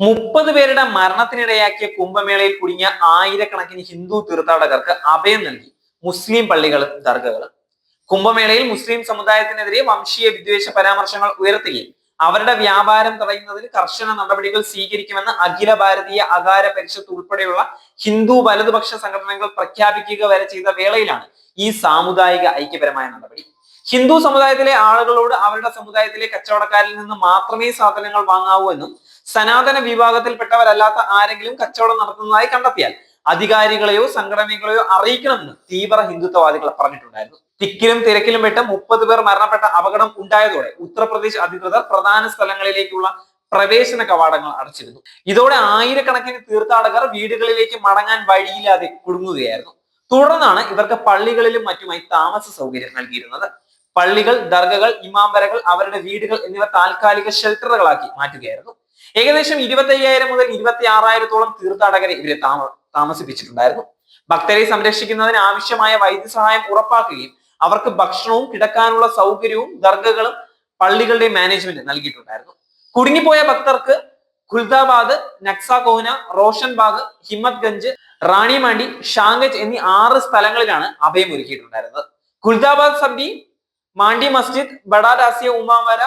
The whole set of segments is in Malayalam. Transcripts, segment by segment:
മുപ്പത് പേരുടെ മരണത്തിനിടയാക്കിയ കുംഭമേളയിൽ കുടുങ്ങിയ ആയിരക്കണക്കിന് ഹിന്ദു തീർത്ഥാടകർക്ക് അഭയം നൽകി മുസ്ലിം പള്ളികളും ദർഗകളും. കുംഭമേളയിൽ മുസ്ലിം സമുദായത്തിനെതിരെ വംശീയ വിദ്വേഷ പരാമർശങ്ങൾ ഉയർത്തുകയും അവരുടെ വ്യാപാരം തടയുന്നതിന് കർശന നടപടികൾ സ്വീകരിക്കുമെന്ന് അഖില ഭാരതീയ അകാര പരിഷത്ത് ഉൾപ്പെടെയുള്ള ഹിന്ദു വലതുപക്ഷ സംഘടനകൾ പ്രഖ്യാപിക്കുക വരെ ചെയ്ത വേളയിലാണ് ഈ സാമുദായിക ഐക്യപരമായ നടപടി. ഹിന്ദു സമുദായത്തിലെ ആളുകളോട് അവരുടെ സമുദായത്തിലെ കച്ചവടക്കാരിൽ നിന്ന് മാത്രമേ സാധനങ്ങൾ വാങ്ങാവൂ എന്നും സനാതന വിഭാഗത്തിൽപ്പെട്ടവരല്ലാത്ത ആരെങ്കിലും കച്ചവടം നടത്തുന്നതായി കണ്ടെത്തിയാൽ അധികാരികളെയോ സംഘടനകളെയോ അറിയിക്കണമെന്ന് തീവ്ര ഹിന്ദുത്വവാദികൾ പറഞ്ഞിട്ടുണ്ടായിരുന്നു. തിക്കിലും തിരക്കിലും പെട്ട് മുപ്പത് പേർ മരണപ്പെട്ട അപകടം ഉണ്ടായതോടെ ഉത്തർപ്രദേശ് അധികൃതർ പ്രധാന സ്ഥലങ്ങളിലേക്കുള്ള പ്രവേശന കവാടങ്ങൾ അടച്ചിരുന്നു. ഇതോടെ ആയിരക്കണക്കിന് തീർത്ഥാടകർ വീടുകളിലേക്ക് മടങ്ങാൻ വഴിയില്ലാതെ കുടുങ്ങുകയായിരുന്നു. തുടർന്നാണ് ഇവർക്ക് പള്ളികളിലും മറ്റുമായി താമസ സൗകര്യം നൽകിയിരുന്നത്. പള്ളികൾ ദർഗകൾ ഇമാംബരകൾ അവരുടെ വീടുകൾ എന്നിവ താൽക്കാലിക ഷെൽട്ടറുകളാക്കി മാറ്റുകയായിരുന്നു. ഏകദേശം ഇരുപത്തി അയ്യായിരം മുതൽ ഇരുപത്തി ആറായിരത്തോളം തീർത്ഥാടകരെ ഇവരെ താമ താമസിപ്പിച്ചിട്ടുണ്ടായിരുന്നു. ഭക്തരെ സംരക്ഷിക്കുന്നതിന് ആവശ്യമായ വൈദ്യസഹായം ഉറപ്പാക്കുകയും അവർക്ക് ഭക്ഷണവും കിടക്കാനുള്ള സൗകര്യവും ദർഗകളും പള്ളികളുടെ മാനേജ്മെന്റ് നൽകിയിട്ടുണ്ടായിരുന്നു. കുടുങ്ങിപ്പോയ ഭക്തർക്ക് ഖുൽദാബാദ് ബാഗ് റോഷൻബാഗ് ഹിമ്മത്ഗഞ്ച് റാണിമാണ്ടി ഷാങ്കജ് എന്നീ ആറ് സ്ഥലങ്ങളിലാണ് അഭയം ഒരുക്കിയിട്ടുണ്ടായിരുന്നത്. ഖുൽദാബാദ് സബ്ബി മാണ്ഡി മസ്ജിദ് ബഡാദാസിയ ഉമാമര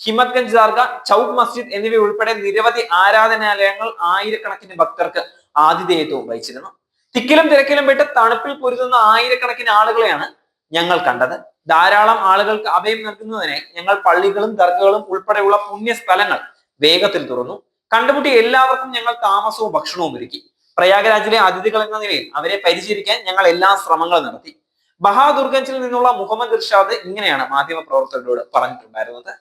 ഹിമത്ഗഞ്ച് ദാർഗ ചൌക്ക് മസ്ജിദ് എന്നിവ ഉൾപ്പെടെ നിരവധി ആരാധനാലയങ്ങൾ ആയിരക്കണക്കിന് ഭക്തർക്ക് ആതിഥേയത്വം വഹിച്ചിരുന്നു. തിക്കിലും തിരക്കിലും പെട്ട് തണുപ്പിൽ പൊരുതുന്ന ആയിരക്കണക്കിന് ആളുകളെയാണ് ഞങ്ങൾ കണ്ടത്. ധാരാളം ആളുകൾക്ക് അഭയം നൽകുന്നതിനായി ഞങ്ങൾ പള്ളികളും ദർഗകളും ഉൾപ്പെടെയുള്ള പുണ്യ സ്ഥലങ്ങൾ വേഗത്തിൽ തുറന്നു. കണ്ടുമുട്ടി എല്ലാവർക്കും ഞങ്ങൾ താമസവും ഭക്ഷണവും ഒരുക്കി. പ്രയാഗരാജിലെ അതിഥികൾ എന്ന നിലയിൽ അവരെ പരിചരിക്കാൻ ഞങ്ങൾ എല്ലാ ശ്രമങ്ങളും നടത്തി. ബഹാദുർഗഞ്ചിൽ നിന്നുള്ള മുഹമ്മദ് ഇർഷാദ് ഇങ്ങനെയാണ് മാധ്യമ പ്രവർത്തകരോട് പറഞ്ഞിട്ടുണ്ടായിരുന്നത്.